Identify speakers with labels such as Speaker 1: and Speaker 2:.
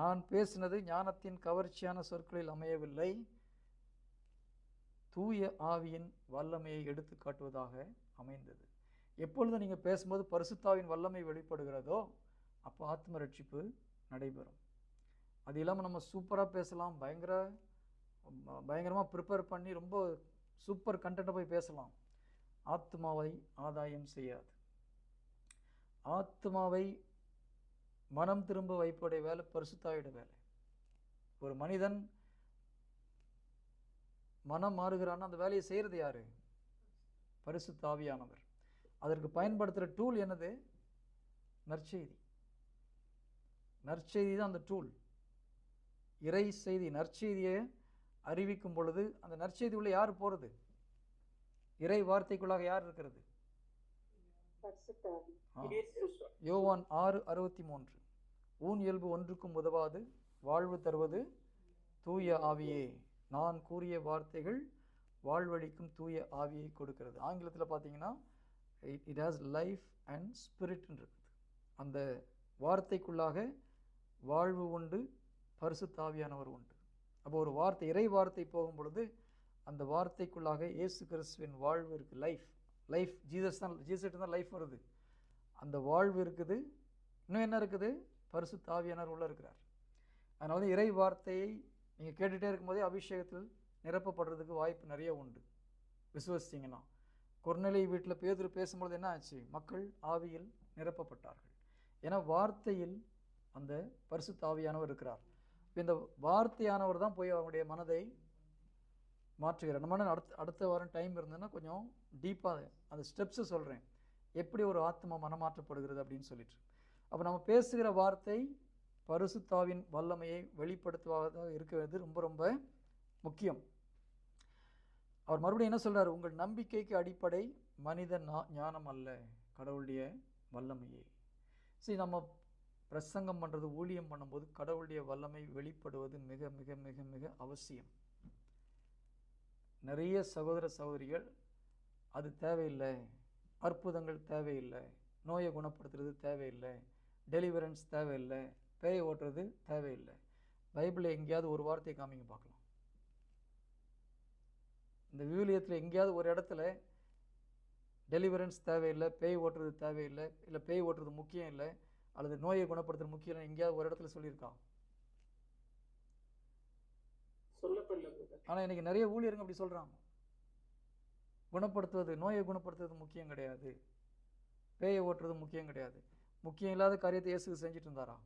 Speaker 1: நான் பேசினது ஞானத்தின் கவர்ச்சியான சொற்களில் அமையவில்லை. தூய ஆவியின் வல்லமையை எடுத்து காட்டுவதாக அமைந்தது. எப்பொழுது நீங்கள் பேசும்போது பரிசுத்தாவின் வல்லமை வெளிப்படுகிறதோ அப்போ ஆத்ம ரட்சிப்பு நடைபெறும். அது இல்லாமல் நம்ம சூப்பராக பேசலாம். பயங்கர பயங்கரமாக ப்ரிப்பேர் பண்ணி ரொம்ப சூப்பர் கண்டென்ட்டை போய் பேசலாம். ஆத்மாவை ஆதாயம் செய்யாது. ஆத்மாவை மனம் திரும்ப வைப்படைய வேலை பரிசுத்தாவிட வேலை. ஒரு மனிதன் மனம் மாறுகிறான்னா அந்த வேலையை செய்கிறது யாரு? பரிசுத்தாவியானவர். அதற்கு பயன்படுத்துகிற டூல் என்னது? நற்செய்தி. நற்செய்தி தான் அந்த டூல் இறை செய்தி நற்செய்தியை அறிவிக்கும் பொழுது அந்த நற்செய்தி உள்ள யார் போகிறது இறை வார்த்தைக்குள்ளாக யார் இருக்கிறது? யோவான் ஆறு அறுபத்தி மூன்று. ஊன் இயல்பு ஒன்றுக்கும் உதவாது வாழ்வு தருவது தூய ஆவியே. நான் கூறிய வார்த்தைகள் வாழ்வழிக்கும் தூய ஆவியை கொடுக்கிறது. ஆங்கிலத்தில் பார்த்தீங்கன்னா it it has life and ஸ்பிரிட்னு இருக்குது. அந்த வார்த்தைக்குள்ளாக வாழ்வு உண்டு பரிசு தாவியானவர் உண்டு. அப்போ ஒரு வார்த்தை இறை வார்த்தை போகும் பொழுது அந்த வார்த்தைக்குள்ளாக இயேசு கிறிஸ்துவின் வாழ்வு இருக்குது லைஃப் லைஃப் ஜீசஸ் தான் ஜீசஸ் தான் லைஃப் வருது. அந்த வாழ்வு இருக்குது. இன்னும் என்ன இருக்குது? பரிசு பரிசுத்தாவியானவர் உள்ள இருக்கிறார். அதனால வந்து இறை வார்த்தையை நீங்கள் கேட்டுகிட்டே இருக்கும்போதே அபிஷேகத்தில் நிரப்பப்படுறதுக்கு வாய்ப்பு நிறைய உண்டு. விசுவசிச்சிங்கன்னா கொர்நெலி வீட்டில் பேதுரு பேசும்பொழுது என்ன ஆச்சு? மக்கள் ஆவியில் நிரப்பப்பட்டார்கள். ஏன்னா வார்த்தையில் அந்த பரிசு தாவியானவர் இருக்கிறார். இந்த வார்த்தையானவர் தான் போய் அவங்களுடைய மனதை மாற்றுகிறார். நம்ம அடுத்த அடுத்த வாரம் டைம் இருந்ததுன்னா கொஞ்சம் டீப்பாக அந்த ஸ்டெப்ஸை சொல்கிறேன் எப்படி ஒரு ஆத்மா மனமாற்றப்படுகிறது அப்படின்னு சொல்லிட்டு. அப்போ நம்ம பேசுகிற வார்த்தை பரிசுத்தாவின் வல்லமையை வெளிப்படுத்துவதாக இருக்கிறது ரொம்ப ரொம்ப முக்கியம். அவர் மறுபடியும் என்ன சொல்கிறார் உங்கள் நம்பிக்கைக்கு அடிப்படை மனித நா- ஞானம் அல்ல கடவுளுடைய வல்லமையே. சரி நம்ம பிரசங்கம் பண்ணுறது ஊழியம் பண்ணும்போது கடவுளுடைய வல்லமை வெளிப்படுவது மிக மிக மிக மிக அவசியம். நிறைய சகோதர சகோதரிகள் அது தேவையில்லை. அற்புதங்கள் தேவையில்லை. நோயை குணப்படுத்துறது தேவையில்லை. டெலிவரன்ஸ் தேவையில்லை பேய் ஓட்டுறது தேவையில்லை. பைபிளில் எங்கேயாவது ஒரு வார்த்தையை காமிங்க பார்க்கலாம். இந்த விவிலியத்தில் எங்கேயாவது ஒரு இடத்துல டெலிவரன்ஸ் தேவையில்லை பேய் ஓட்டுறது தேவையில்லை இல்லை பேய் ஓட்டுறது முக்கியம் இல்லை அல்லது நோயை குணப்படுத்துறது முக்கியம் இல்லை எங்கேயாவது ஒரு இடத்துல சொல்லியிருக்கா
Speaker 2: சொல்லப்படல பிரதர்.
Speaker 1: ஆனால் இன்னைக்கு நிறைய ஊழியருங்க அப்படி சொல்கிறாங்க குணப்படுத்துவது நோயை குணப்படுத்துறது முக்கியம் கிடையாது. பேயை ஓட்டுறது முக்கியம் கிடையாது. முக்கியம் இல்லாத காரியத்தை இயேசு செஞ்சுட்டு இருந்தாரா